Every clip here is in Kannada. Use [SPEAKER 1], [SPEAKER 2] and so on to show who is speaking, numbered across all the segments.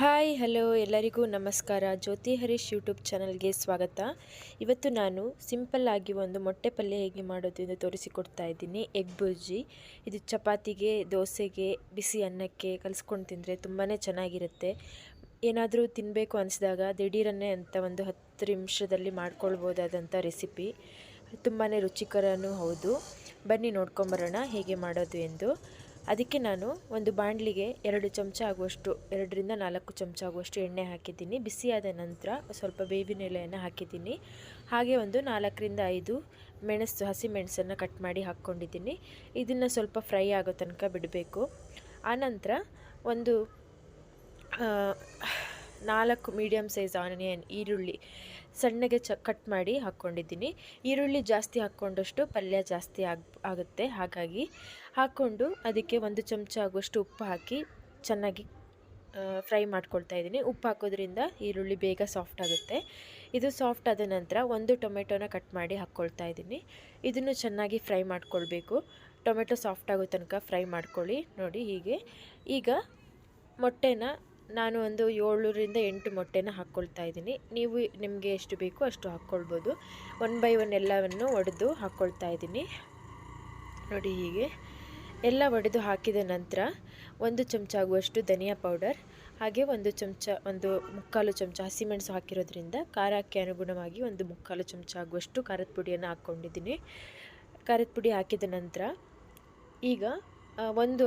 [SPEAKER 1] ಹಾಯ್, ಹಲೋ ಎಲ್ಲರಿಗೂ ನಮಸ್ಕಾರ. ಜ್ಯೋತಿ ಹರೀಶ್ ಯೂಟ್ಯೂಬ್ ಚಾನಲ್ಗೆ ಸ್ವಾಗತ. ಇವತ್ತು ನಾನು ಸಿಂಪಲ್ ಆಗಿ ಒಂದು ಮೊಟ್ಟೆ ಪಲ್ಯ ಹೇಗೆ ಮಾಡೋದು ಎಂದು ತೋರಿಸಿಕೊಡ್ತಾ ಇದ್ದೀನಿ. ಎಗ್ ಬುರ್ಜಿ. ಇದು ಚಪಾತಿಗೆ, ದೋಸೆಗೆ, ಬಿಸಿ ಅನ್ನಕ್ಕೆ ಕಲಿಸ್ಕೊಂಡು ತಿಂದರೆ ತುಂಬಾ ಚೆನ್ನಾಗಿರುತ್ತೆ. ಏನಾದರೂ ತಿನ್ನಬೇಕು ಅನಿಸಿದಾಗ ದಿಢೀರನ್ನೇ ಅಂತ ಒಂದು ಹತ್ತು ನಿಮಿಷದಲ್ಲಿ ಮಾಡ್ಕೊಳ್ಬೋದಾದಂಥ ರೆಸಿಪಿ. ತುಂಬಾ ರುಚಿಕರನೂ ಹೌದು. ಬನ್ನಿ ನೋಡ್ಕೊಂಬರೋಣ ಹೇಗೆ ಮಾಡೋದು ಎಂದು. ಅದಕ್ಕೆ ನಾನು ಒಂದು ಬಾಣಲಿಗೆ ಎರಡು ಚಮಚ ಆಗುವಷ್ಟು, ಎರಡರಿಂದ ನಾಲ್ಕು ಚಮಚ ಆಗುವಷ್ಟು ಎಣ್ಣೆ ಹಾಕಿದ್ದೀನಿ. ಬಿಸಿಯಾದ ನಂತರ ಸ್ವಲ್ಪ ಬೇವಿನ ಎಲೆಯನ್ನು ಹಾಕಿದ್ದೀನಿ. ಹಾಗೆ ಒಂದು ನಾಲ್ಕರಿಂದ ಐದು ಮೆಣಸು, ಹಸಿ ಮೆಣಸನ್ನು ಕಟ್ ಮಾಡಿ ಹಾಕ್ಕೊಂಡಿದ್ದೀನಿ. ಇದನ್ನು ಸ್ವಲ್ಪ ಫ್ರೈ ಆಗೋ ತನಕ ಬಿಡಬೇಕು. ಆನಂತರ ಒಂದು ನಾಲ್ಕು ಮೀಡಿಯಮ್ ಸೈಜ್ ಆನಿಯನ್, ಈರುಳ್ಳಿ ಸಣ್ಣಗೆ ಚ, ಕಟ್ ಮಾಡಿ ಹಾಕ್ಕೊಂಡಿದ್ದೀನಿ. ಈರುಳ್ಳಿ ಜಾಸ್ತಿ ಹಾಕ್ಕೊಂಡಷ್ಟು ಪಲ್ಯ ಜಾಸ್ತಿ ಆಗ, ಆಗುತ್ತೆ. ಹಾಗಾಗಿ ಹಾಕ್ಕೊಂಡು ಅದಕ್ಕೆ ಒಂದು ಚಮಚ ಆಗುವಷ್ಟು ಉಪ್ಪು ಹಾಕಿ ಚೆನ್ನಾಗಿ ಫ್ರೈ ಮಾಡ್ಕೊಳ್ತಾ ಇದ್ದೀನಿ. ಉಪ್ಪು ಹಾಕೋದ್ರಿಂದ ಈರುಳ್ಳಿ ಬೇಗ ಸಾಫ್ಟ್ ಆಗುತ್ತೆ. ಇದು ಸಾಫ್ಟ್ ಆದ ನಂತರ ಒಂದು ಟೊಮೆಟೊನ ಕಟ್ ಮಾಡಿ ಹಾಕ್ಕೊಳ್ತಾ ಇದ್ದೀನಿ. ಇದನ್ನು ಚೆನ್ನಾಗಿ ಫ್ರೈ ಮಾಡ್ಕೊಳ್ಬೇಕು. ಟೊಮೆಟೊ ಸಾಫ್ಟ್ ಆಗೋ ತನಕ ಫ್ರೈ ಮಾಡ್ಕೊಳ್ಳಿ. ನೋಡಿ ಹೀಗೆ. ಈಗ ಮೊಟ್ಟೆನ ನಾನು ಒಂದು ಏಳರಿಂದ ಎಂಟು ಮೊಟ್ಟೆನ ಹಾಕ್ಕೊಳ್ತಾ ಇದ್ದೀನಿ. ನೀವು ನಿಮಗೆ ಎಷ್ಟು ಬೇಕೋ ಅಷ್ಟು ಹಾಕ್ಕೊಳ್ಬೋದು. ಒನ್ ಬೈ ಒನ್ ಎಲ್ಲವನ್ನು ಒಡೆದು ಹಾಕ್ಕೊಳ್ತಾ ಇದ್ದೀನಿ. ನೋಡಿ ಹೀಗೆ. ಎಲ್ಲ ಒಡೆದು ಹಾಕಿದ ನಂತರ ಒಂದು ಚಮಚ ಆಗುವಷ್ಟು ಧನಿಯಾ ಪೌಡರ್, ಹಾಗೆ ಒಂದು ಚಮಚ, ಒಂದು ಮುಕ್ಕಾಲು ಚಮಚ ಹಸಿಮೆಣಸು ಹಾಕಿರೋದ್ರಿಂದ ಖಾರಕ್ಕೆ ಅನುಗುಣವಾಗಿ ಒಂದು ಮುಕ್ಕಾಲು ಚಮಚ ಆಗುವಷ್ಟು ಖಾರದ ಪುಡಿಯನ್ನು ಹಾಕ್ಕೊಂಡಿದ್ದೀನಿ. ಖಾರದ ಪುಡಿ ಹಾಕಿದ ನಂತರ ಈಗ ಒಂದು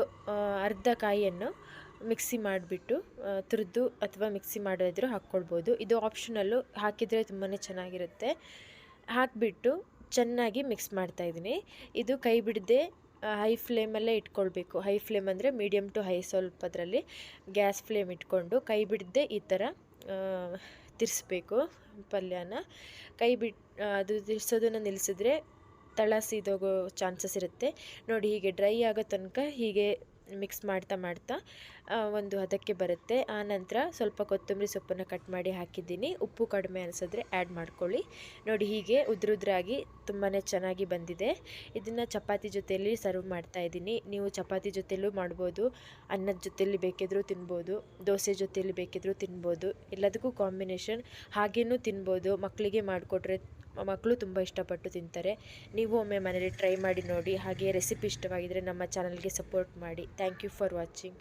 [SPEAKER 1] ಅರ್ಧ ಕಾಯಿಯನ್ನು ಮಿಕ್ಸಿ ಮಾಡಿಬಿಟ್ಟು ತುರಿದು ಅಥವಾ ಮಿಕ್ಸಿ ಮಾಡೋದ್ರೂ ಹಾಕ್ಕೊಳ್ಬೋದು. ಇದು ಆಪ್ಷನಲ್ಲು ಹಾಕಿದರೆ ತುಂಬಾ ಚೆನ್ನಾಗಿರುತ್ತೆ. ಹಾಕಿಬಿಟ್ಟು ಚೆನ್ನಾಗಿ ಮಿಕ್ಸ್ ಮಾಡ್ತಾಯಿದ್ದೀನಿ ಇದು ಕೈ ಬಿಡದೆ ಹೈ ಫ್ಲೇಮಲ್ಲೇ ಇಟ್ಕೊಳ್ಬೇಕು. ಹೈ ಫ್ಲೇಮ್ ಅಂದರೆ ಮೀಡಿಯಮ್ ಟು ಹೈ ಸ್ವಲ್ಪದರಲ್ಲಿ ಗ್ಯಾಸ್ ಫ್ಲೇಮ್ ಇಟ್ಕೊಂಡು ಕೈ ಬಿಡದೆ ಈ ಥರ ತಿರ್ಸ್ಬೇಕು ಪಲ್ಯನ. ಕೈ ಬಿಟ್ ಅದು ತಿರ್ಸೋದನ್ನು ನಿಲ್ಲಿಸಿದ್ರೆ ತಳ ಸೀದೋಗೋ ಚಾನ್ಸಸ್ ಇರುತ್ತೆ. ನೋಡಿ ಹೀಗೆ ಡ್ರೈ ಆಗೋ ತನಕ ಹೀಗೆ ಮಿಕ್ಸ್ ಮಾಡ್ತಾ ಮಾಡ್ತಾ ಒಂದು ಹದಕ್ಕೆ ಬರುತ್ತೆ. ಆ ನಂತರ ಸ್ವಲ್ಪ ಕೊತ್ತಂಬರಿ ಸೊಪ್ಪನ್ನು ಕಟ್ ಮಾಡಿ ಹಾಕಿದ್ದೀನಿ. ಉಪ್ಪು ಕಡಿಮೆ ಅನಿಸಿದ್ರೆ ಆ್ಯಡ್ ಮಾಡ್ಕೊಳ್ಳಿ. ನೋಡಿ, ಹೀಗೆ ಉದ್ರುದ್ರಾಗಿ ತುಂಬಾ ಚೆನ್ನಾಗಿ ಬಂದಿದೆ. ಇದನ್ನು ಚಪಾತಿ ಜೊತೆಯಲ್ಲಿ ಸರ್ವ್ ಮಾಡ್ತಾ ಇದ್ದೀನಿ. ನೀವು ಚಪಾತಿ ಜೊತೆಯಲ್ಲೂ ಮಾಡ್ಬೋದು, ಅನ್ನದ ಜೊತೆಯಲ್ಲಿ ಬೇಕಿದ್ರೂ ತಿನ್ಬೋದು, ದೋಸೆ ಜೊತೆಯಲ್ಲಿ ಬೇಕಿದ್ರೂ ತಿನ್ಬೋದು, ಎಲ್ಲದಕ್ಕೂ ಕಾಂಬಿನೇಷನ್ ಹಾಗೇನೂ ತಿನ್ಬೋದು ಮಕ್ಕಳಿಗೆ ಮಾಡಿಕೊಟ್ರೆ ಮಕ್ಕಳು ತುಂಬ ಇಷ್ಟಪಟ್ಟು ತಿಂತಾರೆ. ನೀವು ಒಮ್ಮೆ ಮನೇಲಿ ಟ್ರೈ ಮಾಡಿ ನೋಡಿ, ಹಾಗೆ ರೆಸಿಪಿ ಇಷ್ಟವಾಗಿದ್ದರೆ ನಮ್ಮ ಚಾನಲ್ಗೆ ಸಪೋರ್ಟ್ ಮಾಡಿ. Thank you for watching.